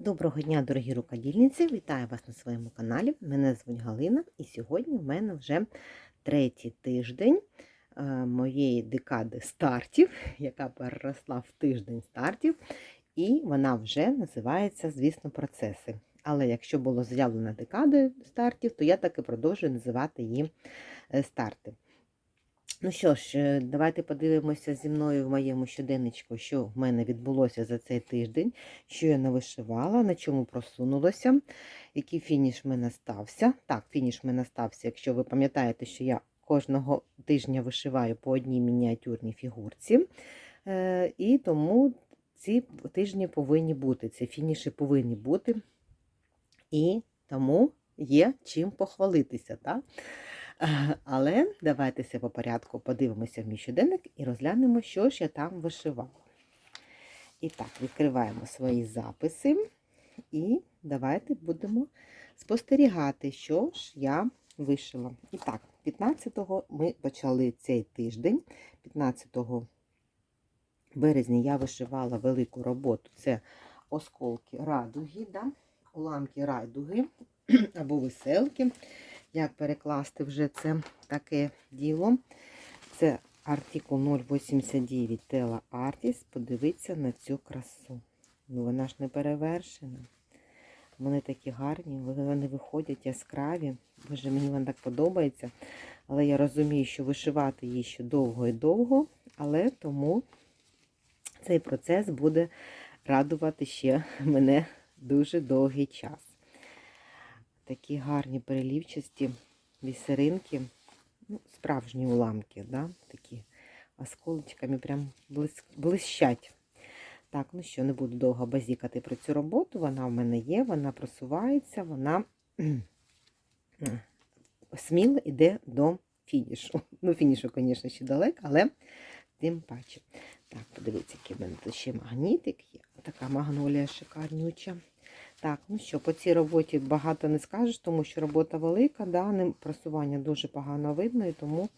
Доброго дня, дорогі рукодільниці! Вітаю вас на своєму каналі. Мене звуть Галина, і сьогодні в мене вже третій тиждень е, моєї декади стартів, яка переросла в тиждень стартів, і вона вже називається, звісно, процеси. Але якщо було заявлено декадою стартів, то я так і продовжую називати її е, старти. Ну що ж, е, давайте подивимося зі мною в моєму щоденничку, що в мене відбулося за цей тиждень, що я навишивала, на чому просунулося, який фініш в мене стався. Так, фініш в мене стався, якщо ви пам'ятаєте, що я кожного тижня вишиваю по одній мініатюрній фігурці. Е, І тому ці тижні повинні бути, ці фініші повинні бути. І тому є чим похвалитися. Так? Але давайте по порядку подивимося в мій щоденник і розглянемо, що ж я там вишивала. І так, відкриваємо свої записи і давайте будемо спостерігати, що ж я вишила. І так, 15-го ми почали цей тиждень. 15 березня я вишивала велику роботу. Це осколки радуги, да? уламки радуги або веселки як перекласти вже це таке діло. Це артикул 089 Тела Артіс. Подивіться на цю красу. Ну, вона ж не перевершена. Вони такі гарні, вони виходять яскраві. Боже, мені вона так подобається. Але я розумію, що вишивати її ще довго і довго, але тому цей процес буде радувати ще мене дуже довгий час. Такі гарні перелівчасті бісеринки, ну, справжні уламки, да? такі осколочками прям блищать. Так, ну що, не буду довго базікати про цю роботу. Вона в мене є, вона просувається, вона сміло йде до фінішу. Ну, фінішу, звісно, ще далеко, але тим паче. Так, подивіться, який в мене тут ще магнітик є. Така магнолія шикарнюча. Так, ну що, по цій роботі багато не скажеш, тому що робота велика, да, просування дуже погано видно, і тому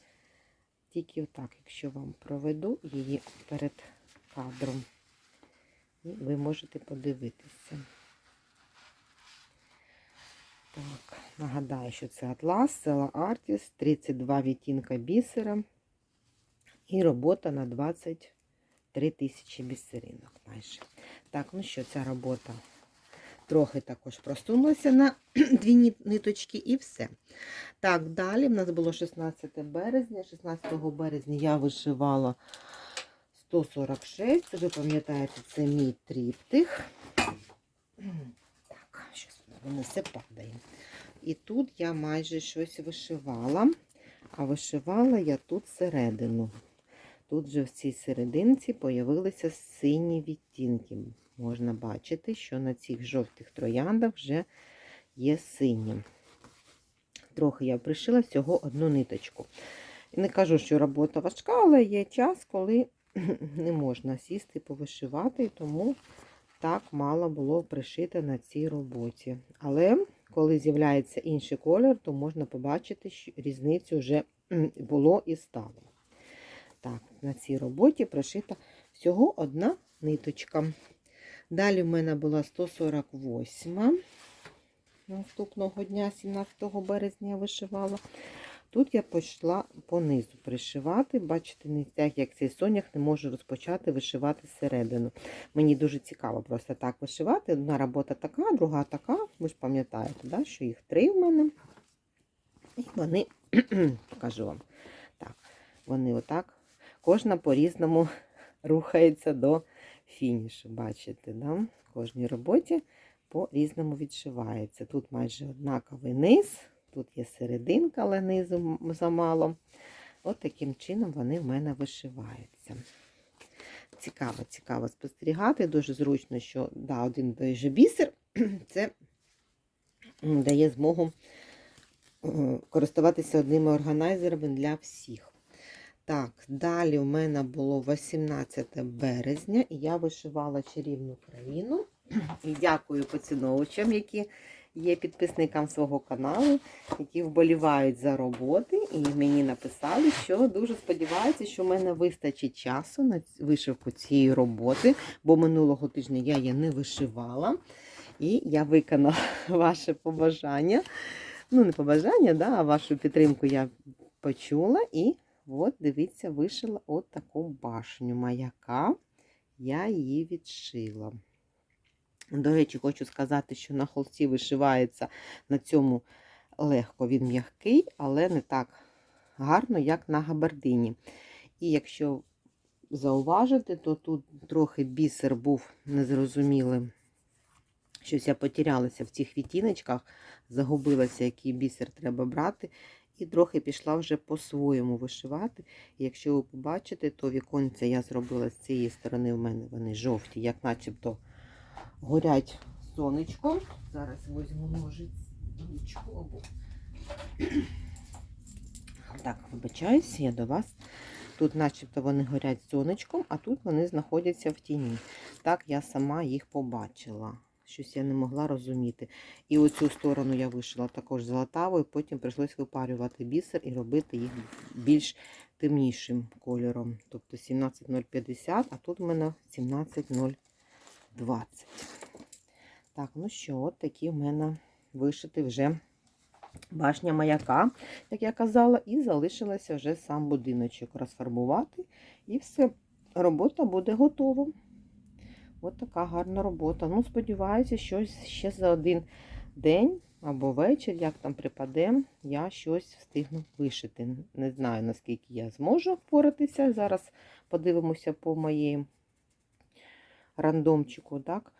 тільки отак, якщо вам проведу її перед кадром, і ви можете подивитися. Так, нагадаю, що це Атлас, села Артіс, 32 відтінка бісера і робота на 23 тисячі бісеринок майже. Так, ну що, ця робота трохи також просунулася на дві ниточки і все. Так, далі в нас було 16 березня. 16 березня я вишивала 146. Ви пам'ятаєте, це мій тріптих. Так, щось воно все падає. І тут я майже щось вишивала, а вишивала я тут середину. Тут же в цій серединці появилися сині відтінки можна бачити, що на цих жовтих трояндах вже є сині. Трохи я пришила всього одну ниточку. Не кажу, що робота важка, але є час, коли не можна сісти і повишивати, тому так мало було пришити на цій роботі. Але коли з'являється інший колір, то можна побачити, що різницю вже було і стало. Так, на цій роботі пришита всього одна ниточка. Далі в мене була 148 наступного дня, 17 березня я вишивала. Тут я пішла понизу пришивати. Бачите, не так, як цей сонях не можу розпочати вишивати середину. Мені дуже цікаво просто так вишивати. Одна робота така, друга така. Ви ж пам'ятаєте, да, що їх три в мене. І вони, покажу вам, так, вони отак, кожна по-різному рухається до фінішу. Бачите, да? в кожній роботі по-різному відшивається. Тут майже однаковий низ, тут є серединка, але низу замало. От таким чином вони в мене вишиваються. Цікаво, цікаво спостерігати. Дуже зручно, що да, один той же бісер, це дає змогу е, користуватися одними органайзерами для всіх. Так, далі в мене було 18 березня, і я вишивала чарівну країну. І дякую поціновувачам, які є підписникам свого каналу, які вболівають за роботи. І мені написали, що дуже сподіваються, що в мене вистачить часу на вишивку цієї роботи, бо минулого тижня я її не вишивала. І я виконала ваше побажання. Ну, не побажання, да, а вашу підтримку я почула. І от, дивіться, вишила от таку башню маяка. Я її відшила. До речі, хочу сказати, що на холсті вишивається на цьому легко, він м'який, але не так гарно, як на габардині. І якщо зауважити, то тут трохи бісер був незрозумілим. Щось я потерялася в цих відтіночках, загубилася, який бісер треба брати. І трохи пішла вже по-своєму вишивати. І якщо ви побачите, то віконця я зробила з цієї сторони, у мене вони жовті, як начебто горять сонечком. Зараз візьму ножичку. Так, вибачаюсь, я до вас. Тут начебто вони горять сонечком, а тут вони знаходяться в тіні. Так я сама їх побачила. Щось я не могла розуміти. І оцю сторону я вишила також золотавою, потім прийшлось випарювати бісер і робити їх більш темнішим кольором. Тобто 17050, а тут в мене 17020. Так, ну що, от такі в мене вишити вже башня маяка, як я казала, і залишилося вже сам будиночок розфарбувати. І все, робота буде готова. Ось така гарна робота. Ну, сподіваюся, що ще за один день або вечір, як там припаде, я щось встигну вишити. Не знаю, наскільки я зможу впоратися. Зараз подивимося по моїй рандомчику, так?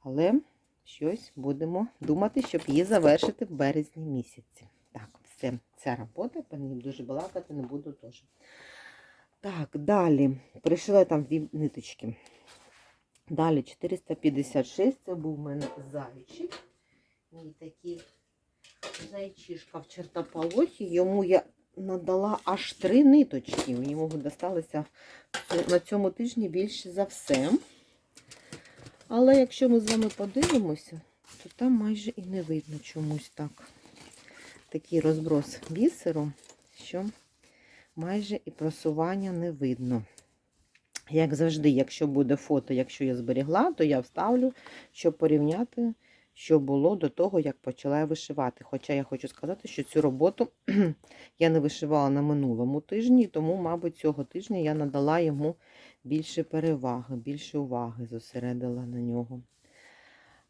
Але щось будемо думати, щоб її завершити в березні місяці. Так, все, ця робота, по ній дуже балакати не буду теж. Так, далі. Пришила там дві ниточки. Далі 456, це був у мене зайчик. Мій такий зайчишка в чертополохі. Йому я надала аж три ниточки. Йому досталося на цьому тижні більше за все. Але якщо ми з вами подивимося, то там майже і не видно чомусь так. Такий розброс бісеру, що майже і просування не видно. Як завжди, якщо буде фото, якщо я зберігла, то я вставлю, щоб порівняти, що було до того, як почала я вишивати. Хоча я хочу сказати, що цю роботу я не вишивала на минулому тижні, тому, мабуть, цього тижня я надала йому більше переваги, більше уваги зосередила на нього.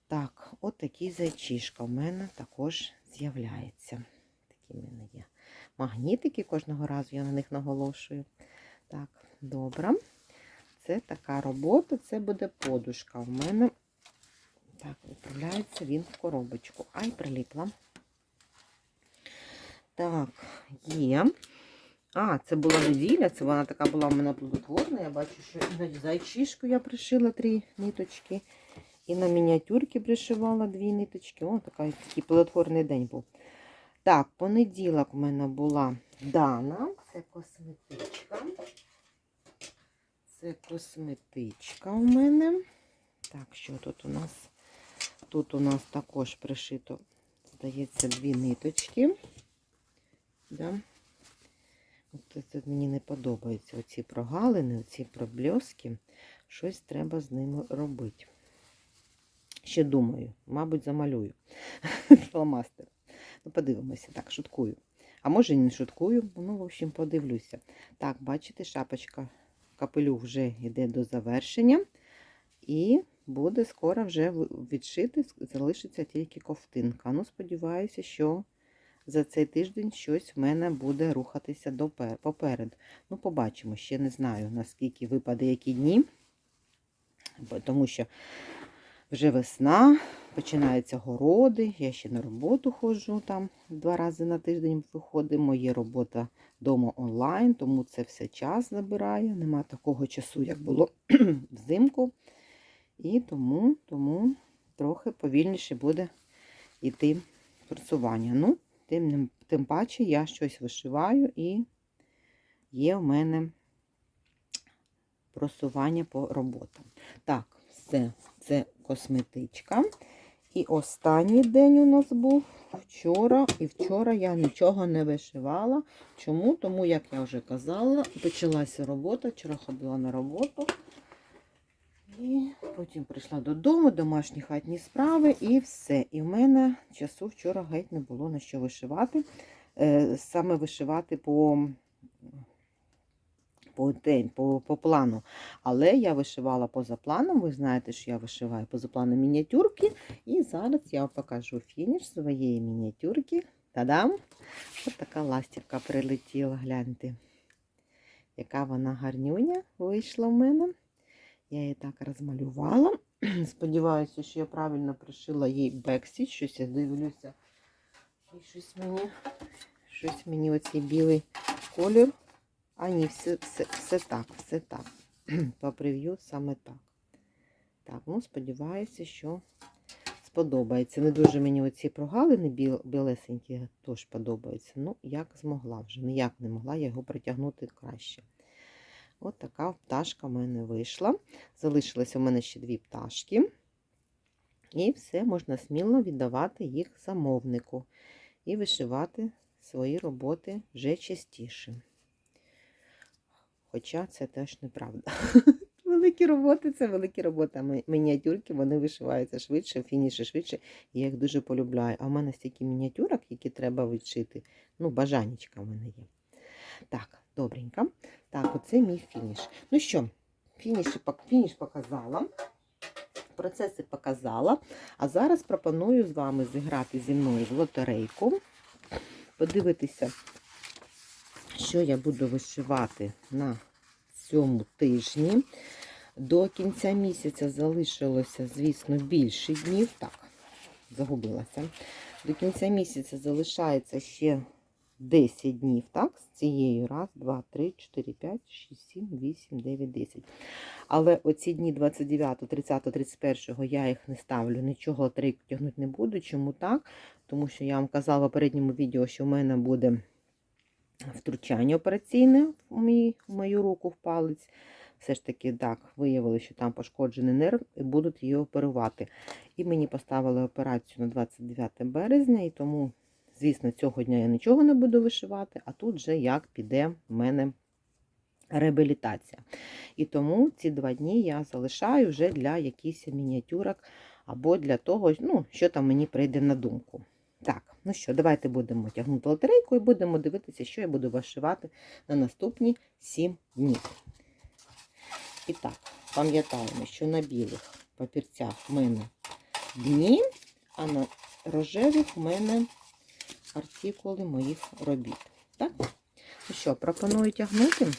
Так, от такий зайчишка в мене також з'являється. Такі в мене є магнітики, кожного разу я на них наголошую. Так, добре. Це така робота, це буде подушка. У мене так, відправляється він в коробочку. Ай, приліпла. Так, є. А, це була неділя, це вона така була в мене плодотворна. Я бачу, що і на зайчишку я пришила три ниточки. І на мініатюрки пришивала дві ниточки. О, така, такий плодотворний день був. Так, понеділок у мене була Дана, це косметичка. Це косметичка у мене. Так, що тут у нас? Тут у нас також пришито, здається, дві ниточки. Да. От це мені не подобаються оці прогалини, оці пробльоски. Щось треба з ними робити. Ще думаю, мабуть, замалюю фломастер. Ну, подивимося, так, шуткую. А може і не шуткую, ну, в общем, подивлюся. Так, бачите, шапочка капелюх вже йде до завершення. І буде скоро вже відшити, залишиться тільки ковтинка. Ну, сподіваюся, що за цей тиждень щось в мене буде рухатися поперед. Ну, побачимо, ще не знаю, наскільки випаде які дні, тому що вже весна, починаються городи, я ще на роботу ходжу там два рази на тиждень виходимо. Є робота вдома онлайн, тому це все час забирає. Нема такого часу, як було взимку. І тому, тому трохи повільніше буде йти працювання. Ну, тим, тим паче я щось вишиваю і є в мене просування по роботам. Так, все, це косметичка. І останній день у нас був вчора. І вчора я нічого не вишивала. Чому? Тому, як я вже казала, почалася робота. Вчора ходила на роботу. І потім прийшла додому, домашні хатні справи і все. І в мене часу вчора геть не було на що вишивати. Е, Саме вишивати по, по, день, по, по плану. Але я вишивала поза планом. Ви знаєте, що я вишиваю поза планом мініатюрки. І зараз я вам покажу фініш своєї мініатюрки. Та-дам! Ось така ластівка прилетіла, гляньте. Яка вона гарнюня вийшла в мене. Я її так розмалювала. Сподіваюся, що я правильно пришила їй бексі. Щось я дивлюся. І щось мені, щось мені оцей білий колір. А ні, все, все, все так, все так. По прев'ю саме так. Так, ну сподіваюся, що сподобається. Не дуже мені оці прогалини біл, білесенькі теж подобаються. Ну, як змогла вже. Ніяк не могла я його притягнути краще. От така пташка в мене вийшла. Залишилося у мене ще дві пташки. І все, можна сміло віддавати їх замовнику і вишивати свої роботи вже частіше. Хоча це теж неправда. Великі роботи це великі роботи. а Мініатюрки вони вишиваються швидше, фініші швидше. І я їх дуже полюбляю. А в мене стільки мініатюрок, які треба відшити. Ну, бажанечка в мене є. Так, добренько. Так, оце мій фініш. Ну що, фініш, фініш показала. Процеси показала. А зараз пропоную з вами зіграти зі мною в лотерейку. Подивитися, що я буду вишивати на цьому тижні. До кінця місяця залишилося, звісно, більше днів. Так, загубилася. До кінця місяця залишається ще 10 днів, так? З цією. Раз, два, три, 4, 5, 6, 7, 8, 9, 10. Але оці дні 29, 30, 31 я їх не ставлю, нічого лотерейку тягнути не буду. Чому так? Тому що я вам казала в попередньому відео, що в мене буде втручання операційне в, мій, в мою руку в палець. Все ж таки, так, виявили, що там пошкоджений нерв і будуть її оперувати. І мені поставили операцію на 29 березня, і тому, звісно, цього дня я нічого не буду вишивати, а тут вже як піде в мене реабілітація. І тому ці два дні я залишаю вже для якихось мініатюрок або для того, ну, що там мені прийде на думку. Так, ну що, давайте будемо тягнути лотерейку і будемо дивитися, що я буду вишивати на наступні 7 днів. І так, пам'ятаємо, що на білих папірцях в мене дні, а на рожевих в мене артикули моїх робіт. Так? Ну що, пропоную тягнути.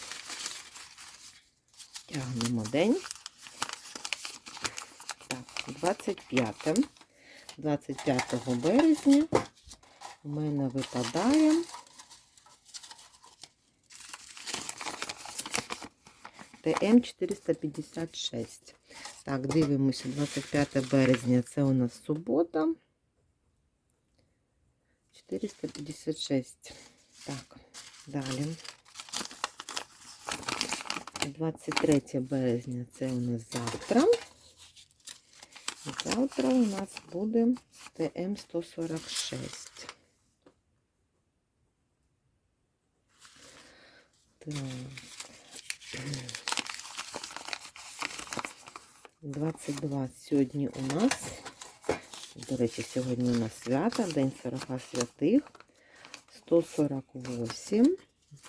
Тягнемо день. Так, 25. 25 березня у мене випадає ТМ 456. Так, дивимося, 25 березня це у нас субота. 456. Так, далі. 23 березня це у нас завтра. Завтра у нас буде ТМ 146. Так. 22 сьогодні у нас. До речі, сьогодні у нас свято, День 40 святих. 148.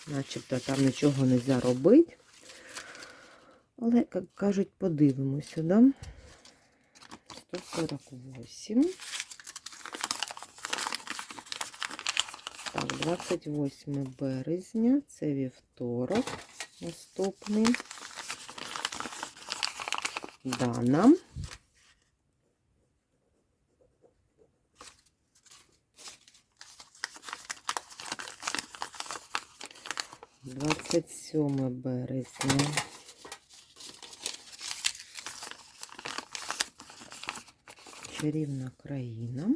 Начебто там нічого не робити. Але, як кажуть, подивимося, да? 148. Так, 28 березня, це вівторок наступний. Дана. Двадцять сьоме березня. Чарівна країна.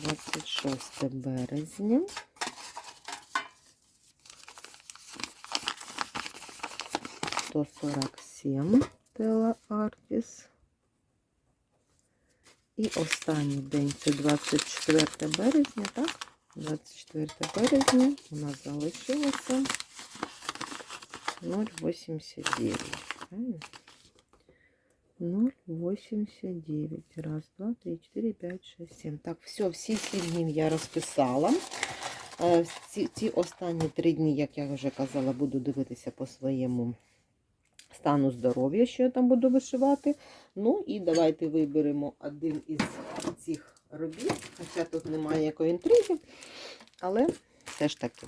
Двадцять шосте березня. Сто сорок сім Тела Артіс. І останній день це 24 березня, так? 24 березня у нас залишилося 0,89. 0,89. Раз, два, три, чотири, п'ять, шесть, сім. Так, все, всі сім днів я розписала. Ці, ці останні три дні, як я вже казала, буду дивитися по своєму стану здоров'я, що я там буду вишивати. Ну і давайте виберемо один із цих робіт. Хоча тут немає ніякої інтриги, але все ж таки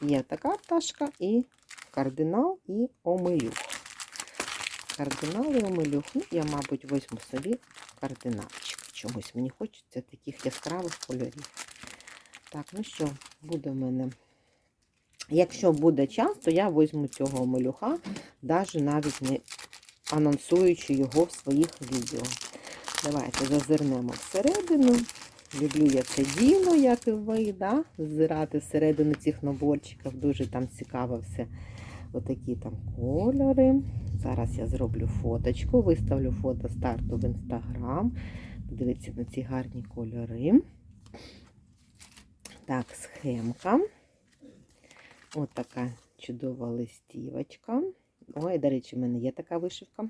є така пташка і кардинал, і омелюх. Кардинал і омелюх. Ну, я, мабуть, візьму собі кардиналчик. Чомусь мені хочеться таких яскравих кольорів. Так, ну що, буде в мене. Якщо буде час, то я візьму цього омелюха, навіть не анонсуючи його в своїх відео. Давайте зазирнемо всередину. Люблю я це діло, як і ви, да? ззирати всередину цих наборчиків. Дуже там цікаво все. Отакі там кольори. Зараз я зроблю фоточку, виставлю фото старту в інстаграм. Подивіться на ці гарні кольори. Так, схемка. Ось така чудова листівочка. Ой, до речі, в мене є така вишивка.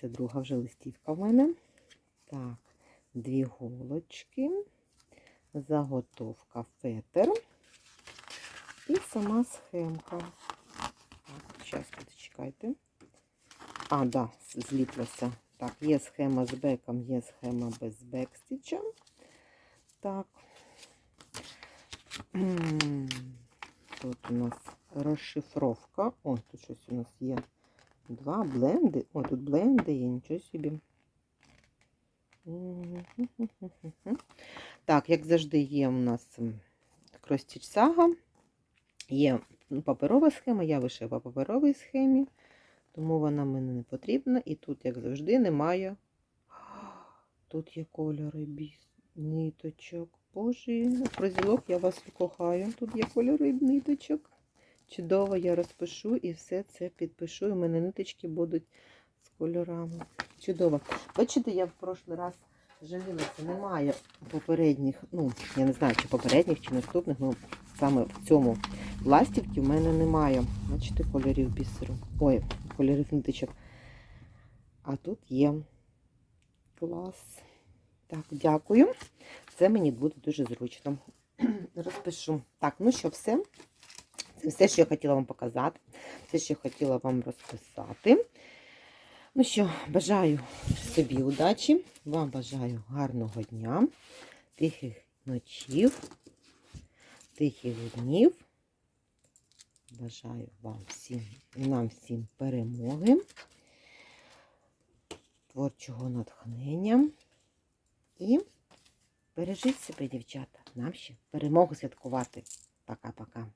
Це друга вже листівка в мене. Так, дві голочки, заготовка фетер і сама схемка. Так, зараз почекайте. А, да, зліплося. Так, є схема з беком, є схема без бекстіча. Так. Тут у нас розшифровка. О, тут щось у нас є. Два бленди. О, тут бленди є, нічого собі. Так, як завжди, є у нас кростіч сага. Є ну, паперова схема, я вишила по паперовій схемі, тому вона мені не потрібна. І тут, як завжди, немає. Тут є кольори біс, ниточок. Боже, прозілок, я вас кохаю. Тут є кольори ниточок. Чудово, я розпишу і все це підпишу. І в мене ниточки будуть з кольорами. Чудово. Бачите, я в прошлий раз жалілася, немає попередніх, ну, я не знаю, чи попередніх, чи наступних, ну саме в цьому ластівці в мене немає. Бачите, кольорів бісеру. Ой, кольорів ниточок. А тут є клас. Так, дякую. Це мені буде дуже зручно. Розпишу. Так, ну що, все. Це все, що я хотіла вам показати. Все, що я хотіла вам розписати. Ну що, бажаю собі удачі. Вам бажаю гарного дня, тихих ночів, тихих днів. Бажаю вам всім нам всім перемоги, творчого натхнення. І бережіть себе, дівчата. Нам ще перемогу святкувати. Пока-пока.